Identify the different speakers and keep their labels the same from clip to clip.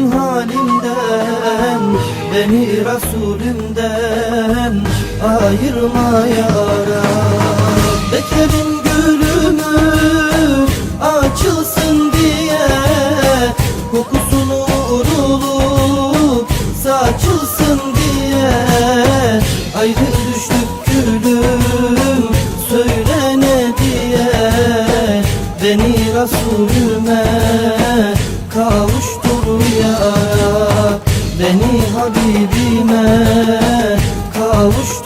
Speaker 1: benim halimden Beni Resulümden ayırma ya Rab Bekledim gülümü açılsın diye Kokusunu vurulup saçılsın diye. Ayrı düştük gülüm söyle ne diye Beni Resulüme Habibime kavuştur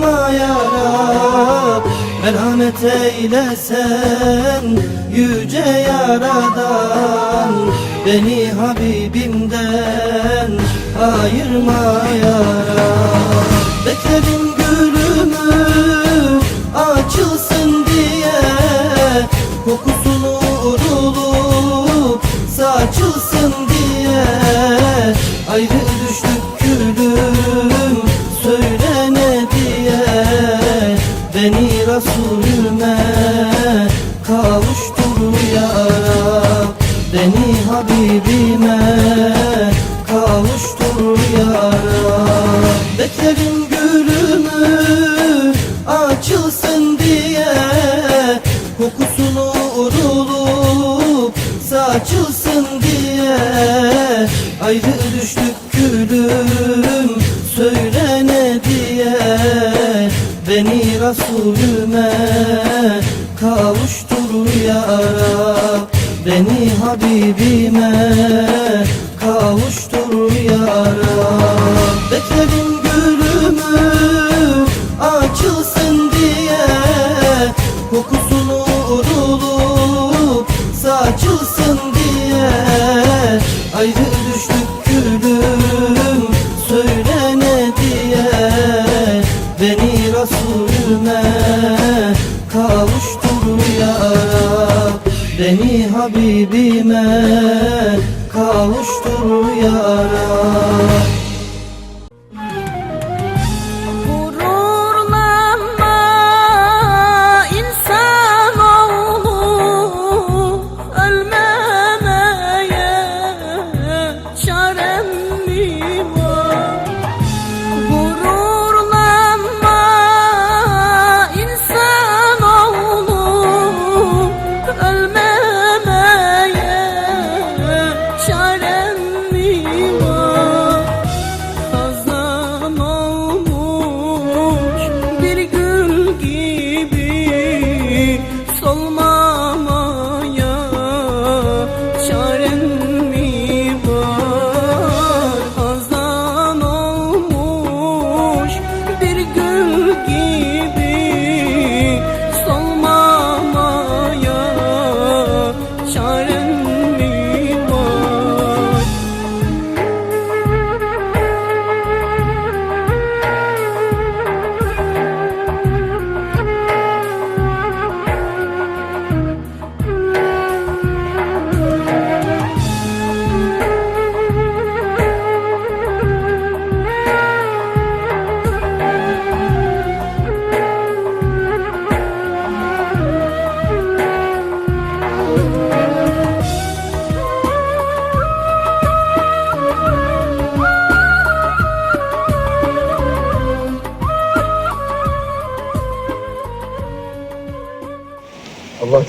Speaker 1: ayırma ya Rab Merhamet eylesen yüce yaradan Beni Habibimden ayırma ya Rab Bekledim gülümü açılsın diye Kokusunu vurulup saçılsın diye. Ayrı Habibime kavuştur ya Rab Beklerim gülümü açılsın diye Kokusunu vurulup saçılsın diye Ayrı düştük gülüm söyle ne diye. Beni Resulüme kavuştur ya Beni Habibime kavuştur ya Bekledim gülümü açılsın diye. Kokusunu vurulup saçılsın diye. Ayrı düştük Habibime kavuştur ya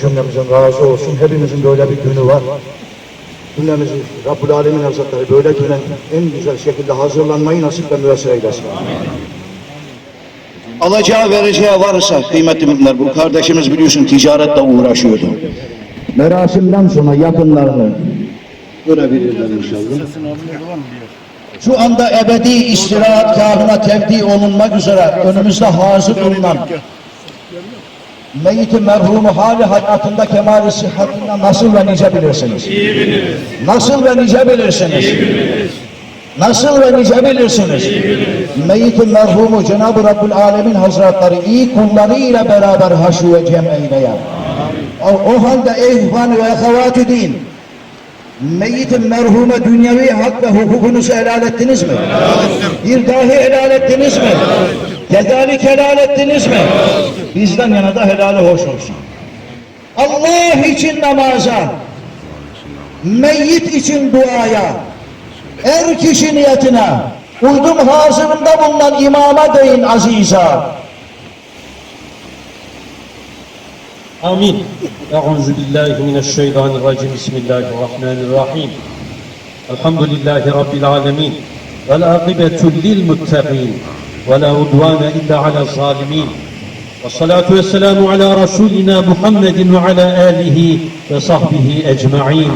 Speaker 2: cümlemizin razı olsun. Hepimizin böyle bir günü var. Cümlemizi Rabbul Alemin Hazretleri böyle güne en güzel şekilde hazırlanmayı nasip ve müessir eylesin. Alacağı vereceği varsa kıymetli müminler bu kardeşimiz biliyorsun ticaretle uğraşıyordu. Merasimden sonra yakınlarını görebilirler inşallah. Şu anda ebedi istirahatgahına tevdi olunmak üzere önümüzde hazır bulunan meyyit merhumu hali hayatında kemali sıhhatinde nasıl ve nice bilirsiniz? İyi biliriz. Nasıl ve nice bilirsiniz? İyi biliriz. Nasıl ve nice bilirsiniz? İyi biliriz. Meyyit merhumu Cenab-ı Rabbül Alemin Hazretleri iyi kullarıyla beraber haşu ve cem eyleye. O, o halde ey ihvan ve ahavat din, Meyyitin merhume dünyevi hak ve hukukunuzu helal ettiniz mi? Bir dahi helal ettiniz mi? Yedalik helal ettiniz mi? Bizden yana da helali hoş olsun. Allah için namaza, meyyit için duaya, er kişi niyetine, uydum hazırında bulunan imama deyin aziza.
Speaker 3: Amin. Euzu billahi mineşşeytanirracim. Bismillahirrahmanirrahim. Elhamdülillahi rabbil alamin. Vel akibetu lil muttaqin. ولا عدوان إلا على الظالمين. والصلاة والسلام على رسولنا محمد وعلى آله وصحبه أجمعين.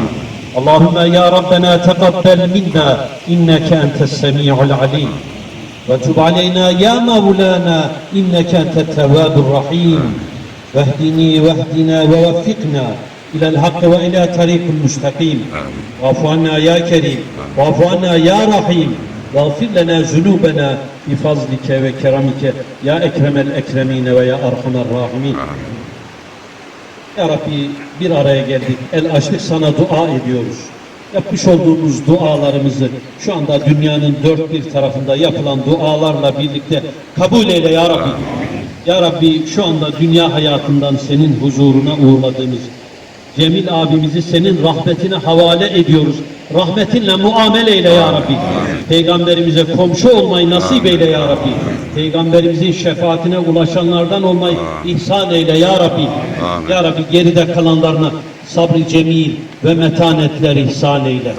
Speaker 3: اللهم يا ربنا تقبل منا إنك أنت السميع العليم. وتب علينا يا مولانا إنك أنت التواب الرحيم. واهدني واهدنا ووفقنا إلى الحق وإلى طريق المستقيم واعف عنا يا كريم. واعف عنا يا رحيم. Vafir lena zunubena bi fazlike ve keramike ya ekremel ekremine ve ya arhamer rahimin. Ya Rabbi bir araya geldik. El açtık sana dua ediyoruz. Yapmış olduğumuz dualarımızı şu anda dünyanın dört bir tarafında yapılan dualarla birlikte kabul eyle ya Rabbi. Ya Rabbi şu anda dünya hayatından senin huzuruna uğurladığımız Cemil abimizi senin rahmetine havale ediyoruz. Rahmetinle muamele eyle ya Rabbi. Peygamberimize komşu olmayı nasip eyle ya Rabbi. Peygamberimizin şefaatine ulaşanlardan olmayı ihsan eyle ya Rabbi. Ya Rabbi geride kalanlarına sabrı cemil ve metanetler ihsan eyle.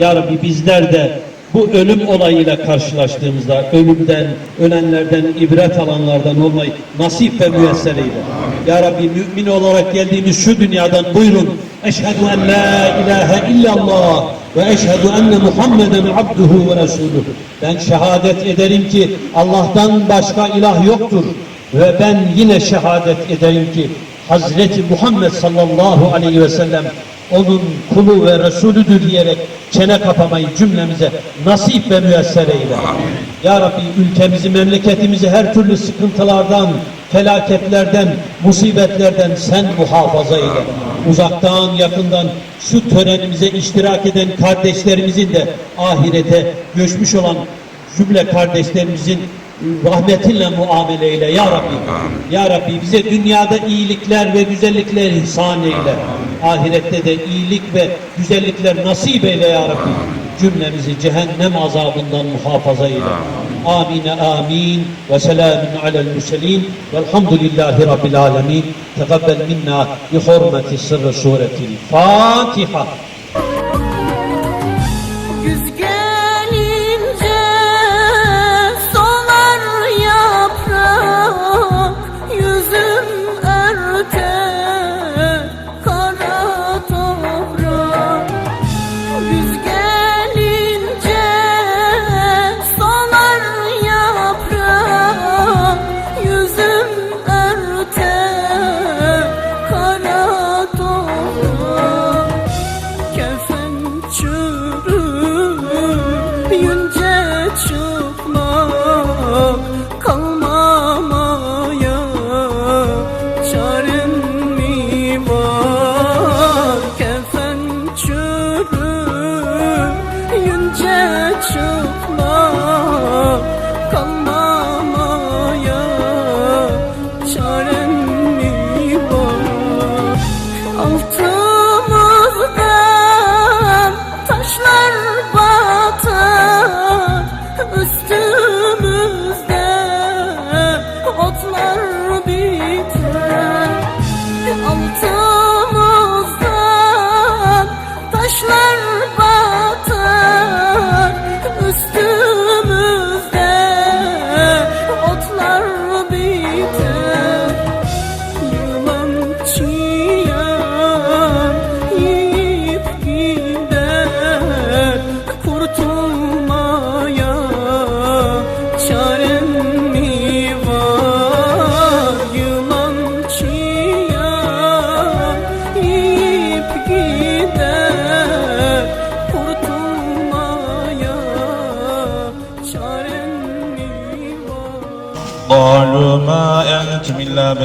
Speaker 3: Ya Rabbi bizler de bu ölüm olayıyla karşılaştığımızda ölümden, ölenlerden, ibret alanlardan olmayı nasip ve müyesser eyle. Ya Rabbi mümin olarak geldiğimiz şu dünyadan buyurun. Eşhedü en la ilahe illallah ve eşhedü enne Muhammeden abduhu ve resuluhu. Ben şehadet ederim ki Allah'tan başka ilah yoktur. Ve ben yine şehadet ederim ki Hazreti Muhammed sallallahu aleyhi ve sellem onun kulu ve Resulüdür diyerek çene kapamayı cümlemize nasip ve müyesser eyle. Ya Rabbi ülkemizi, memleketimizi her türlü sıkıntılardan, felaketlerden, musibetlerden sen muhafaza eyle. Uzaktan, yakından şu törenimize iştirak eden kardeşlerimizin de ahirete göçmüş olan cümle kardeşlerimizin rahmetinle muamele eyle ya Rabbi. Ya Rabbi bize dünyada iyilikler ve güzellikler ihsan eyle. Ahirette de iyilik ve güzellikler nasip eyle ya Rabbi. Cümlemizi cehennem azabından muhafaza eyle. Amine amin ve selamun alel mürselin velhamdülillahi rabbil alemin. Tegabbel minna bi hurmeti sırrı suretil Fatiha.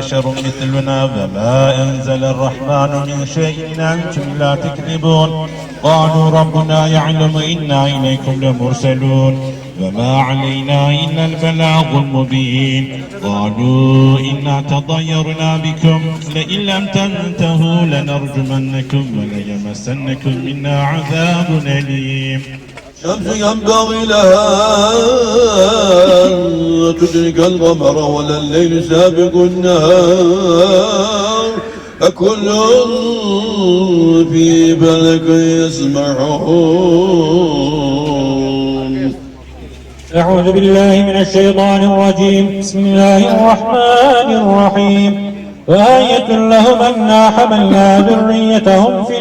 Speaker 4: بشر مثلنا فما أنزل الرحمن من شيء أنتم إلا تكذبون. قالوا ربنا يعلم إنا إليكم لمرسلون. وما علينا إلا البلاغ المبين. قالوا إنا تطيرنا بكم. لئن لم تنتهوا لنرجمنكم وليمسنكم منا عذاب أليم.
Speaker 5: شمس ينبغي لها أن تدرك القمر ولا الليل سابق النهار. أكل في فلك يسمعون.
Speaker 6: أعوذ بالله من الشيطان الرجيم. بسم الله الرحمن الرحيم. وآية لهم أنا حملنا ذريتهم في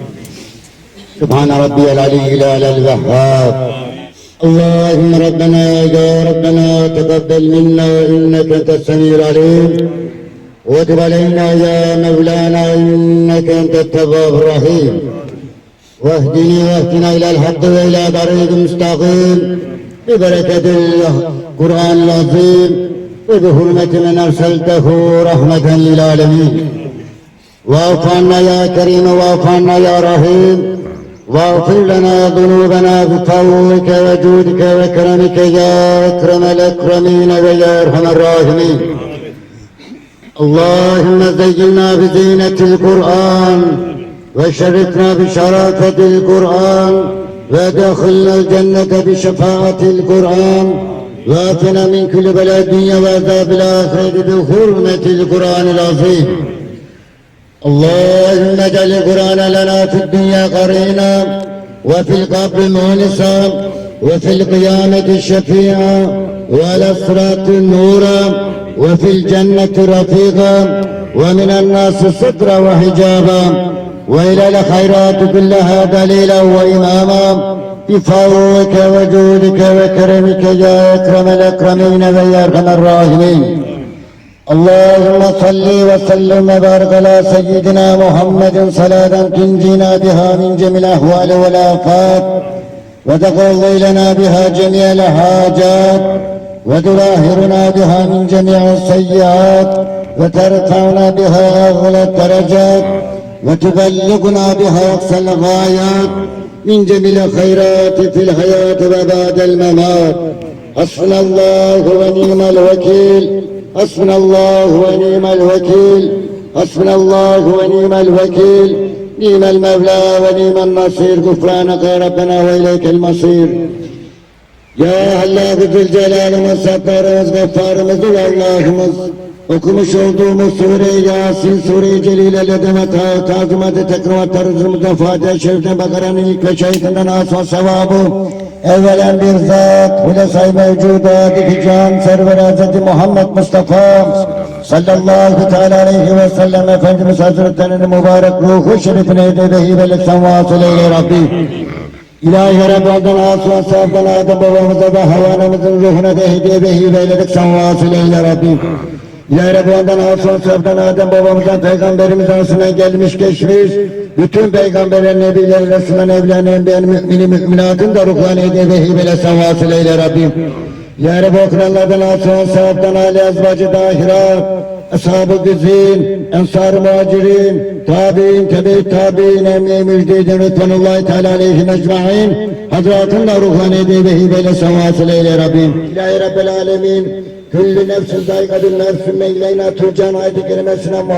Speaker 7: سبحان ربي العلي الأعلى الوهاب. اللهم ربنا يا ربنا تقبل منا إنك أنت السميع العليم. وتب علينا يا مولانا إنك أنت التواب الرحيم. واهدني واهدنا إلى الحق وإلى طريق مستقيم. ببركة القرآن العظيم. وبحرمة من أرسلته رحمة للعالمين. واغفر عنا يا كريم واغفر عنا يا رحيم. واغفر لنا ذنوبنا بفضلك وجودك وكرمك يا أكرم الأكرمين ويا أرحم الراحمين. اللهم زينا بزينة القرآن وشرفنا بشرافة القرآن وادخلنا الجنة بشفاعة القرآن وآتنا من كل بلاء الدنيا وعذاب الآخرة بحرمة القرآن العظيم. اللهم اجعل القرآن لنا في الدنيا قرينا وفي القبر مونسا وفي القيامة شفيعا وعلى الصراط نورا وفي الجنة رفيقا ومن الناس سترا وحجابا وإلى الخيرات كلها دليلا وإماما. بفضلك وجودك وكرمك يا أكرم الأكرمين ويا أرحم الراحمين. اللهم صل وسلم وبارك على سيدنا محمد صلاة تنجينا بها من جميع الأهوال والآفات وتقضي لنا بها جميع الحاجات وتلاهرنا بها من جميع السيئات وترفعنا بها أغلى الدرجات وتبلغنا بها أقصى الغايات من جميع الخيرات في الحياة وبعد الممات. حسبنا الله ونعم الوكيل. حسبنا الله ونعم الوكيل حسبنا الله ونعم الوكيل نعم المولى ونعم النصير غفرانك يا ربنا وإليك المصير Ya Allah Zül Celal'imiz, Sattarımız, Gaffarımız, Allah'ımız okumuş olduğumuz Sure-i Yasin, Sure-i Celile'le deme ta tazimatı tekrimat tarzımızda Fatiha-i Şerif'ten Bakara'nın ilk ve şehidinden asma sevabı evvelen bir zat Hulesay mevcudat iki can server Hazreti Muhammed Mustafa sallallahu teala aleyhi ve sellem Efendimiz Hazretlerinin mübarek ruhu şerifine hediye ve hibelik sen vasıl eyle Rabbi. İlahi Rabbi'den asıl sahibden Adem babamıza ve havanımızın ruhuna da hediye ve hibe eyledik sen vasıl eyle Rabbim. İlahi Rabbi'den asıl sahibden Adem babamızdan peygamberimiz arasına gelmiş geçmiş. Bütün peygamberlerin nebilerin Resulü'nün evlerin enbiyenin mümini müminatın da ruhlarına hediye ve hibe eyle sen vasıl eyle Rabbim. Ya Rabbi okuranlardan asıl sahibden Ali Azbacı Dahira, Ashab-ı Güzin, Ensar-ı Muhacirin, Tabi'in, Tebe-i Tabi'in, Emni-i Müjdeydin, Rıdvanullahi Teala aleyhim ecma'in, Hazretın da ruhani hediye ve hibeyle sevasıl eyle Rabbim. İlahi Rabbel Alemin, Küllü nefsin zaygadın nefsin meyleyna turcan ayeti kelimesine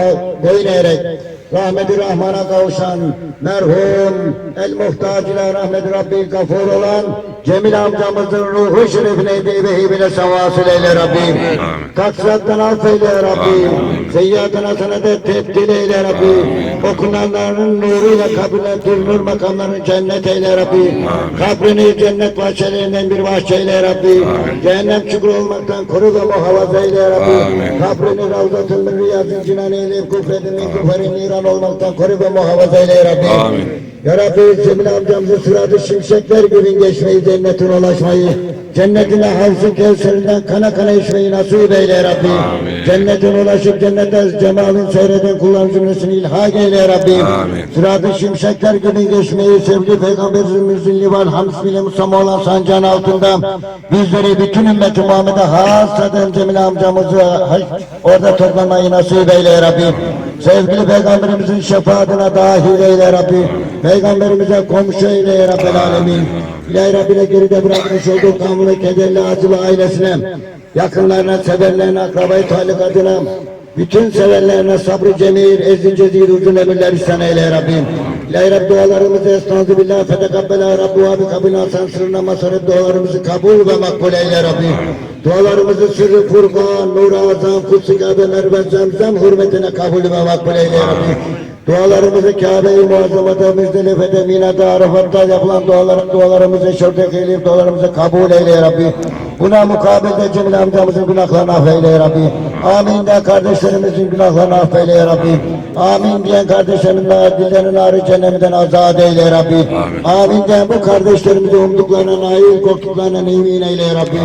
Speaker 7: boyun eğerek, rahmeti rahmana kavuşan merhum el muhtaç ile rahmeti Rabbi gafur olan Cemil amcamızın ruhu şerifine beybehi bile sevasıl eyle Rabbim. Taksattan affeyle ya Rabbi. Seyyatına sana da tebdil eyle Rabbi. Okunanların nuruyla kabirler nur makamlarını cennet eyle Rabbi. Kabrini cennet bahçelerinden bir bahçe eyle Rabbi. Cehennem çukuru olmaktan koru ve muhafaza eyle ya Rabbi. Kabrini ravzatın min riyazın cinan eyleyip kufredin min kuferin niran olmaktan koru ve muhafaza eyle ya Rabbi. Ya Rabbi Cemil amcamızı sıradı şimşekler gibi geçmeyi, cennetin ulaşmayı, cennetine havzu kevserinden kana kana içmeyi nasip eyle ya Rabbi. Cennetin ulaşıp cennete cemalin seyreden kulların cümlesini ilhak eyle ya Rabbi. Sıradı şimşekler gibi geçmeyi sevgili Peygamberimizin livan hamsmiyle musamma olan sancağın altında bizleri bütün ümmeti Muhammed'e hasaten Cemil amcamızı orada toplamayı nasip eyle ya Rabbi. Sevgili Peygamberimizin şefaatine dahil eyle Rabbi. Peygamberimize komşu eyle ya Rabbel Alemin. İlahi Rabbine geride bırakmış olduğu kanunu kederli acılı ailesine, yakınlarına, severlerine, akrabayı talikatına, bütün sevenlerine sabrı cemil, ezzin cezil uzun emirler ihsan eyle Rabbim. İlahi Rabbi dualarımızı estağfirullah billah fetekabbela Rabbu abi kabul asan sırrına mazharet dualarımızı kabul ve makbul eyle ya Rabbim. Dualarımızı sırrı Furkan, Nur Azam, Kutsi Kabe, Merve, Zemzem hürmetine kabul ve makbul eyle ya Rabbim. Dualarımızı Kabe-i Muazzama'da, Müzdelife'de, Mina'da, Arafat'ta yapılan dualar, dualarımızı şuradaki eyleyip dualarımızı kabul eyle Rabbi. Buna mukabilde Cemil amcamızın günahlarını affeyle Rabbi. Amin de kardeşlerimizin günahlarını affeyle Rabbi. Amin diyen kardeşlerin de dillerinin ağrı cehenneminden azat eyle Rabbi. Amin diyen bu kardeşlerimizi umduklarına nail, korktuklarına emin eyle Rabbi.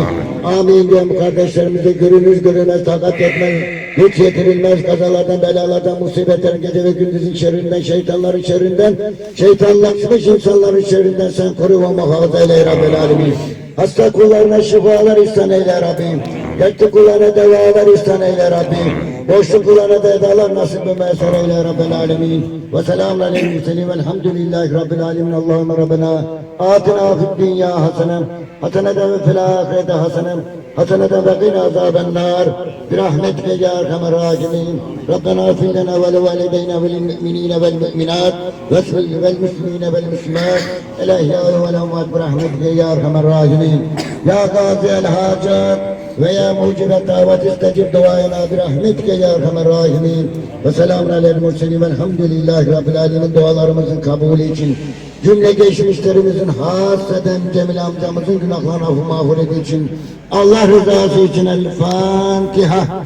Speaker 7: Amin diyen bu kardeşlerimizi görünür görünmez takat etmez, hiç yetirilmez kazalardan, belalardan, musibetlerin, gece ve gündüzün şerrinden, şeytanların şerrinden, şeytanlaşmış insanların şerrinden sen koru ve muhafaza eyle ya Rabbil Alemin. Hasta kullarına şifalar ihsan eyle Rabbim. Dertli kullarına devalar ihsan eyle Rabbim. Boşluk kullarına da edalar nasip ve meser eyle Rabbil Alemin. Ve selamun aleyhi ve sellem. Elhamdülillahi Rabbil Alemin. Allahümme Rabbena. Atina fid dünya hasene. Haseneden ve fil ahirete hasene. Haseneden ve qina azaben nar. Birahmetike ya erhamer rahimin. Rabbena afil lena ve levalideyna ve lilmu'minine vel mu'minat. Vel muslimine vel muslimat. El ehyâ ve l'emvât birahmetike ya erhamer rahimin. Ya gazi el hacat. Ve ya mucibe davet istecib duayena birahmetike ya erhamer rahimin. Ve selamun aleyhi murselin velhamdülillahi rabbil alemin dualarımızın kabulü için cümle geçmişlerimizin haseden Cemil amcamızın günahlarını affı mağfiret için Allah rızası için El Fatiha